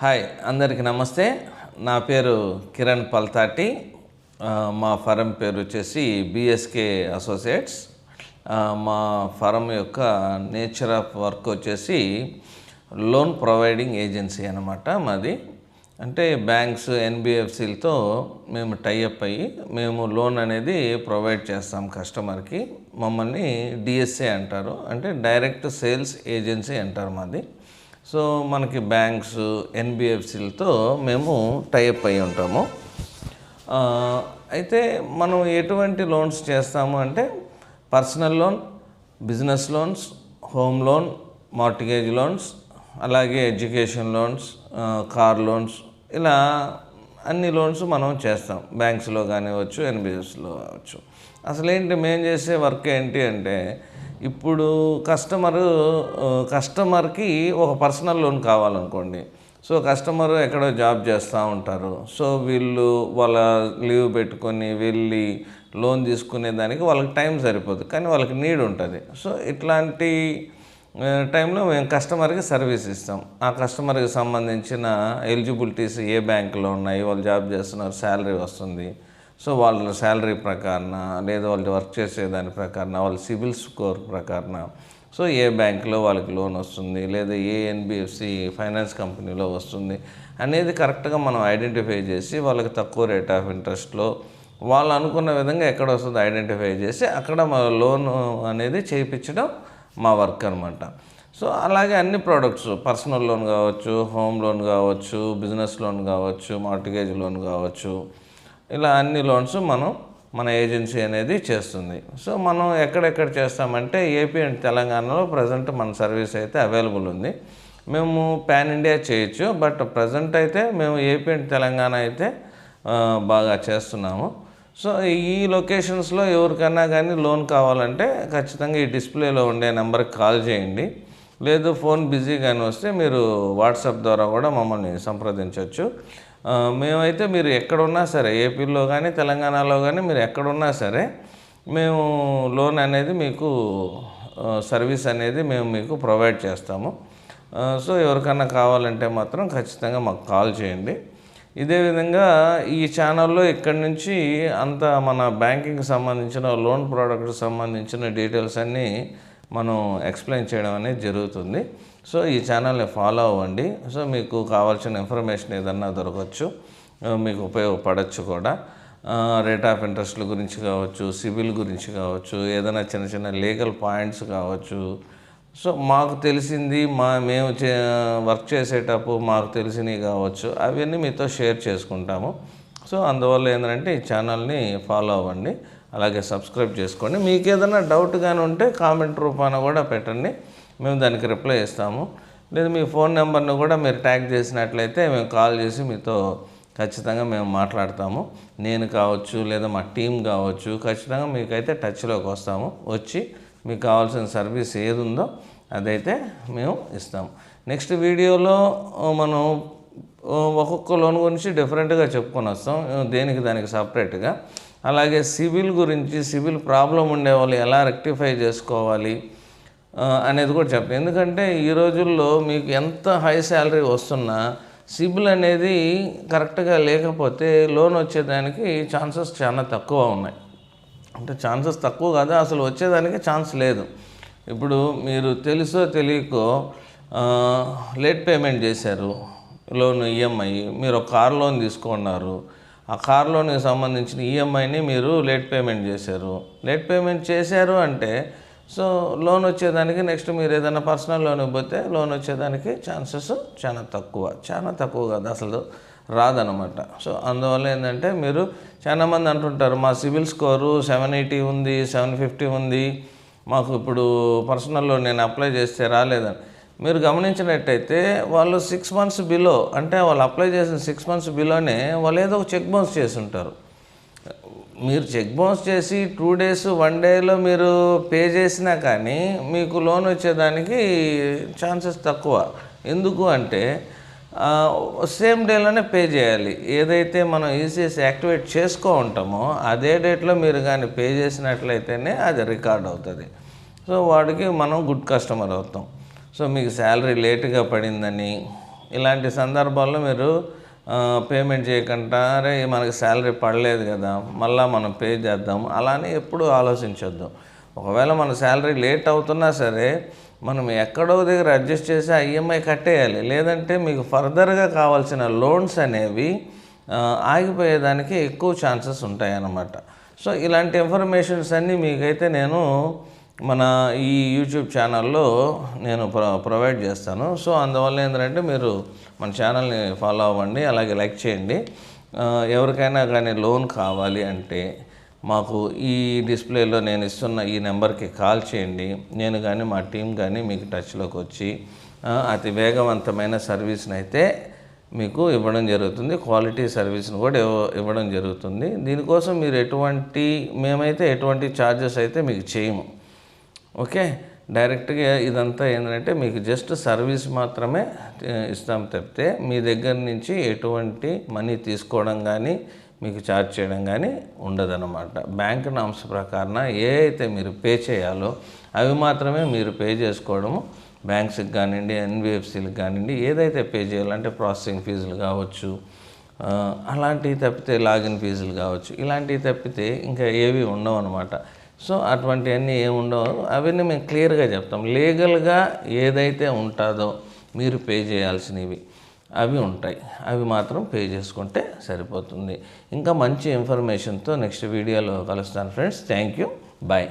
Hi అందరికీ నమస్తే. నా పేరు కిరణ్ పల్తాటి. మా ఫరం పేరు వచ్చేసి బిఎస్కే అసోసియేట్స్ మా ఫరం యొక్క నేచర్ ఆఫ్ వర్క్ వచ్చేసి లోన్ ప్రొవైడింగ్ ఏజెన్సీ అనమాట మాది. అంటే బ్యాంక్స్ ఎన్బిఎఫ్సిలతో మేము టైఅప్ అయ్యి మేము లోన్ అనేది ప్రొవైడ్ చేస్తాం కస్టమర్కి. మమ్మల్ని డిఎస్ఏ అంటారు. అంటే డైరెక్ట్ సేల్స్ ఏజెన్సీ అంటారు మాది. సో మనకి బ్యాంక్స్ ఎన్బిఎఫ్సిలతో మేము టైఅప్ అయి ఉంటాము. అయితే మనం ఎటువంటి లోన్స్ చేస్తాము అంటే personal loan business loans home loan mortgage loans అలాగే ఎడ్యుకేషన్ లోన్స్ కార్ లోన్స్ ఇలా అన్ని లోన్స్ మనం చేస్తాం. బ్యాంక్స్లో కానివ్వచ్చు ఎన్బిఎఫ్స్లో కావచ్చు. అసలు ఏంటి మేము చేసే వర్క్ ఏంటి అంటే ఇప్పుడు కస్టమరు కస్టమర్కి ఒక పర్సనల్ లోన్ కావాలనుకోండి. సో కస్టమర్ ఎక్కడో జాబ్ చేస్తూ ఉంటారు. సో వీళ్ళు వాళ్ళ లీవ్ పెట్టుకొని వెళ్ళి లోన్ తీసుకునే దానికి వాళ్ళకి టైం సరిపోదు. కానీ వాళ్ళకి నీడ్ ఉంటుంది. సో ఇట్లాంటి టైంలో మేము కస్టమర్కి సర్వీస్ ఇస్తాం. ఆ కస్టమర్కి సంబంధించిన ఎలిజిబిలిటీస్ ఏ బ్యాంకులో ఉన్నాయి? వాళ్ళు జాబ్ చేస్తున్నారు శాలరీ వస్తుంది. సో వాళ్ళ శాలరీ ప్రకారం లేదా వాళ్ళు వర్క్ చేసే దాని ప్రకారం వాళ్ళ సిబిల్ స్కోర్ ప్రకారం సో ఏ బ్యాంకులో వాళ్ళకి లోన్ వస్తుంది లేదా ఏ ఎన్బిఎఫ్సి ఫైనాన్స్ కంపెనీలో వస్తుంది అనేది కరెక్ట్గా మనం ఐడెంటిఫై చేసి వాళ్ళకి తక్కువ రేట్ ఆఫ్ ఇంట్రెస్ట్లో వాళ్ళు అనుకున్న విధంగా ఎక్కడ వస్తుందో ఐడెంటిఫై చేసి అక్కడ మా లోన్ అనేది చేయించడం మా వర్క్ అనమాట సో అలాగే అన్ని ప్రోడక్ట్స్ పర్సనల్ లోన్ కావచ్చు హోమ్ లోన్ కావచ్చు బిజినెస్ లోన్ కావచ్చు మార్టిగేజ్ లోన్ కావచ్చు ఇలా అన్ని లోన్స్ మనం మన ఏజెన్సీ అనేది చేస్తుంది. సో మనం ఎక్కడెక్కడ చేస్తామంటే ఏపీ అండ్ తెలంగాణలో ప్రజెంట్ మన సర్వీస్ అయితే అవైలబుల్ ఉంది. మేము పాన్ ఇండియా చేయొచ్చు బట్ ప్రజెంట్ అయితే మేము ఏపీ అండ్ తెలంగాణ అయితే బాగా చేస్తున్నాము. సో ఈ లొకేషన్స్లో ఎవరికైనా కానీ లోన్ కావాలంటే ఖచ్చితంగా ఈ డిస్ప్లేలో ఉండే నెంబర్కి కాల్ చేయండి. లేదు ఫోన్ బిజీ కానీ వస్తే మీరు వాట్సాప్ ద్వారా కూడా మమ్మల్ని సంప్రదించవచ్చు మేమైతే మీరు ఎక్కడున్నా సరే ఏపీలో కానీ తెలంగాణలో కానీ మీరు ఎక్కడున్నా సరే మేము లోన్ అనేది మీకు సర్వీస్ అనేది మేము మీకు ప్రొవైడ్ చేస్తాము. సో ఎవరికన్నా కావాలంటే మాత్రం ఖచ్చితంగా మాకు కాల్ చేయండి. ఇదే విధంగా ఈ ఛానల్లో ఇక్కడి నుంచి అంత మన బ్యాంకింగ్ సంబంధించిన లోన్ ప్రోడక్ట్కి సంబంధించిన డీటెయిల్స్ అన్నీ మనం ఎక్స్ప్లెయిన్ చేయడం అనేది జరుగుతుంది. సో ఈ ఛానల్ని ఫాలో అవ్వండి. సో మీకు కావాల్సిన ఇన్ఫర్మేషన్ ఏదన్నా దొరకవచ్చు. మీకు ఉపయోగపడవచ్చు కూడా. రేట్ ఆఫ్ ఇంట్రెస్ట్ల గురించి కావచ్చు సివిల్ గురించి కావచ్చు ఏదైనా చిన్న చిన్న లీగల్ పాయింట్స్ కావచ్చు. సో మాకు తెలిసింది మా మేము చే వర్క్ చేసేటప్పుడు మాకు తెలిసినవి కావచ్చు. అవన్నీ మీతో షేర్ చేసుకుంటాము. సో అందువల్ల ఏంటంటే ఈ ఛానల్ని ఫాలో అవ్వండి. అలాగే సబ్స్క్రైబ్ చేసుకోండి. మీకు ఏదైనా డౌట్ కానీ ఉంటే కామెంట్ రూపాన కూడా పెట్టండి. మేము దానికి రిప్లై ఇస్తాము. లేదు మీ ఫోన్ నెంబర్ను కూడా మీరు ట్యాగ్ చేసినట్లయితే మేము కాల్ చేసి మీతో ఖచ్చితంగా మేము మాట్లాడతాము. నేను కావచ్చు లేదా మా టీం కావచ్చు ఖచ్చితంగా మీకైతే టచ్లోకి వస్తాము. వచ్చి మీకు కావాల్సిన సర్వీస్ ఏది ఉందో అదైతే మేము ఇస్తాము. నెక్స్ట్ వీడియోలో మనం ఒక్కొక్క లోన్ గురించి డిఫరెంట్గా చెప్పుకొని వస్తాం. దేనికి దానికి సపరేట్గా అలాగే సివిల్ గురించి సివిల్ ప్రాబ్లం ఉండే వాళ్ళు ఎలా రెక్టిఫై చేసుకోవాలి అనేది కూడా చెప్పండి. ఎందుకంటే ఈ రోజుల్లో మీకు ఎంత హై శాలరీ వస్తున్నా సిబిల్ అనేది కరెక్ట్గా లేకపోతే లోన్ వచ్చేదానికి ఛాన్సెస్ చాలా తక్కువ ఉన్నాయి. అంటే ఛాన్సెస్ తక్కువ కాదు అసలు వచ్చేదానికి ఛాన్స్ లేదు. ఇప్పుడు మీరు తెలుసో తెలియకో లేట్ పేమెంట్ చేశారు లోన్ ఈఎంఐ మీరు ఒక కార్ లోన్ తీసుకున్నారు ఆ కార్ లోన్కి సంబంధించిన ఈఎంఐని మీరు లేట్ పేమెంట్ చేశారు. లేట్ పేమెంట్ చేశారు అంటే సో లోన్ వచ్చేదానికి నెక్స్ట్ మీరు ఏదైనా పర్సనల్ లోన్ పోతే లోన్ వచ్చేదానికి ఛాన్సెస్ చాలా తక్కువ. చాలా తక్కువ కాదు అసలు రాదనమాట సో అందువల్ల ఏంటంటే మీరు చాలామంది అంటుంటారు మా సివిల్ స్కోరు సెవెన్ ఎయిటీ ఉంది సెవెన్ ఫిఫ్టీ ఉంది. మాకు ఇప్పుడు పర్సనల్ లోన్ నేను అప్లై చేస్తే రాలేదని. మీరు గమనించినట్టయితే వాళ్ళు సిక్స్ మంత్స్ బిలో అంటే వాళ్ళు అప్లై చేసిన సిక్స్ మంత్స్ బిలోనే వాళ్ళు ఏదో ఒక చెక్ బౌన్స్ చేసి ఉంటారు మీరు చెక్ బౌన్స్ చేసి టూ డేస్ వన్ డేలో మీరు పే చేసినా కానీ మీకు లోన్ వచ్చేదానికి ఛాన్సెస్ తక్కువ. ఎందుకు అంటే సేమ్ డేలోనే పే చేయాలి. ఏదైతే మనం ఈసీఎస్ యాక్టివేట్ చేసుకో ఉంటామో అదే డేట్లో మీరు కానీ పే చేసినట్లయితేనే అది రికార్డ్ అవుతుంది. సో వాడికి మనం గుడ్ కస్టమర్ అవుతాం. సో మీకు శాలరీ లేట్గా పడిందని ఇలాంటి సందర్భాల్లో మీరు పేమెంట్ చేయకుండా అరే మనకి శాలరీ పడలేదు కదా మళ్ళీ మనం పే చేద్దాం అలానే ఎప్పుడు ఆలోచించొద్దు. ఒకవేళ మన శాలరీ లేట్ అవుతున్నా సరే మనం ఎక్కడో దగ్గర అడ్జస్ట్ చేసి ఆ ఈఎంఐ కట్టేయాలి. లేదంటే మీకు ఫర్దర్గా కావాల్సిన లోన్స్ అనేవి ఆగిపోయేదానికి ఎక్కువ ఛాన్సెస్ ఉంటాయన్నమాట. సో ఇలాంటి ఇన్ఫర్మేషన్స్ అన్నీ మీకైతే నేను మన ఈ యూట్యూబ్ ఛానల్లో నేను ప్రొ ప్రొవైడ్ చేస్తాను. సో అందువల్ల ఏంటంటే మీరు మన ఛానల్ని ఫాలో అవ్వండి అలాగే లైక్ చేయండి. ఎవరికైనా కానీ లోన్ కావాలి అంటే మాకు ఈ డిస్ప్లేలో నేను ఇస్తున్న ఈ నెంబర్కి కాల్ చేయండి. నేను కానీ మా టీం కానీ మీకు టచ్లోకి వచ్చి అతి వేగవంతమైన సర్వీస్ని అయితే మీకు ఇవ్వడం జరుగుతుంది. క్వాలిటీ సర్వీస్ని కూడా ఇవ్వడం జరుగుతుంది. దీనికోసం మీరు ఎటువంటి మేమైతే ఎటువంటి ఛార్జెస్ అయితే మీకు చేయము. ఓకే? డైరెక్ట్గా ఇదంతా ఏంటంటే మీకు జస్ట్ సర్వీస్ మాత్రమే ఇస్తాం తప్పితే మీ దగ్గర నుంచి ఎటువంటి మనీ తీసుకోవడం కానీ మీకు ఛార్జ్ చేయడం కానీ ఉండదన్నమాట. బ్యాంక్ నామ్స్ ప్రకారం ఏ అయితే మీరు పే చేయాలో అవి మాత్రమే మీరు పే చేసుకోవడము. బ్యాంక్స్కి కానివ్వండి ఎన్బిఎఫ్సీలకు కానివ్వండి ఏదైతే పే చేయాలంటే ప్రాసెసింగ్ ఫీజులు కావచ్చు అలాంటివి తప్పితే లాగిన్ ఫీజులు కావచ్చు ఇలాంటివి తప్పితే ఇంకా ఏవి ఉండవు అనమాట సో అటువంటివన్నీ ఏముండవు. అవన్నీ మేము క్లియర్గా చెప్తాం. లీగల్గా ఏదైతే ఉంటుందో మీరు పే చేయాల్సినవి అవి ఉంటాయి. అవి మాత్రం పే చేసుకుంటే సరిపోతుంది. ఇంకా మంచి ఇన్ఫర్మేషన్తో నెక్స్ట్ వీడియోలో కలుస్తాను ఫ్రెండ్స్. Thank you. బాయ్.